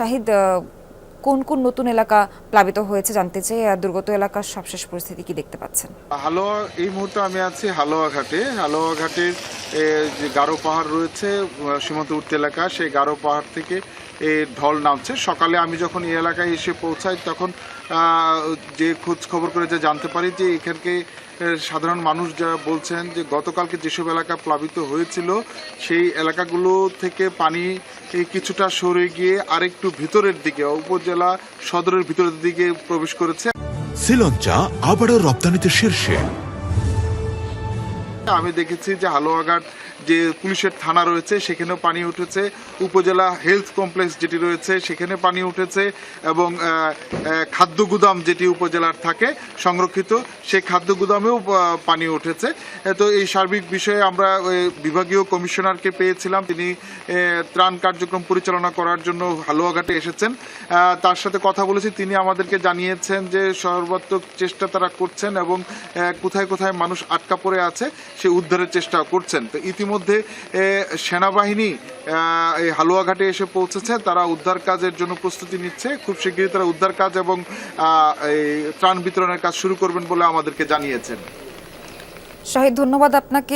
শাহিদ কোন কোন নতুন এলাকা প্লাবিত হয়েছে জানতে চাই আর দুর্গত এলাকার সবশেষ পরিস্থিতি কি দেখতে পাচ্ছেন? হালোয়া এই মুহূর্তে আমি আছি হালোয়া ঘাটে হালোয়া ঘাটের যে গারো পাহাড় রয়েছে সীমান্তবর্তী এলাকা সেই গারো পাহাড় থেকে এ, ঢল নামছে। সকালে আমি যখন এই এলাকায় এসে পৌঁছাই তখন যে খোঁজ খবর করে যে জানতে পারি যে এখানকে সাধারণ মানুষ যারা বলছেন যে গতকালকে যেসব এলাকা প্লাবিত হয়েছিল সেই এলাকাগুলো থেকে পানি কিছুটা সরে গিয়ে আরেকটু ভিতরের দিকে, উপজেলা সদরের ভিতরের দিকে প্রবেশ করেছে। শ্রীলঞ্চা আবারও রপ্তানিতে শীর্ষে। আমি দেখেছি যে হালুয়াঘাট যে পুলিশের থানা রয়েছে, সেখানেও পানি উঠেছে। উপজেলা হেলথ কমপ্লেক্স যেটি রয়েছে, সেখানে পানি উঠেছে এবং খাদ্য গুদাম যেটি উপজেলার থাকে, সংরক্ষিত সেই খাদ্য গুদামেও পানি উঠেছে। তো এই সার্বিক বিষয়ে আমরা বিভাগীয় কমিশনারকে পেয়েছিলাম। তিনি ত্রাণ কার্যক্রম পরিচালনা করার জন্য হালুয়াঘাটে এসেছেন। তার সাথে কথা বলেছি। তিনি আমাদেরকে জানিয়েছেন যে সর্বাত্মক চেষ্টা তারা করছেন এবং কোথায় কোথায় মানুষ আটকা পড়ে আছে সে উদ্ধারের চেষ্টা করছেন। তো ইতিমধ্যে সেনাবাহিনী এই হালুয়াঘাটে এসে পৌঁছেছে। তারা উদ্ধার কাজের জন্য প্রস্তুতি নিচ্ছে। খুব শীঘ্রই তারা উদ্ধার কাজ এবং এই ত্রাণ বিতরণের কাজ শুরু করবেন বলে আমাদেরকে জানিয়েছেন। শাহিদ, ধন্যবাদ আপনাকে।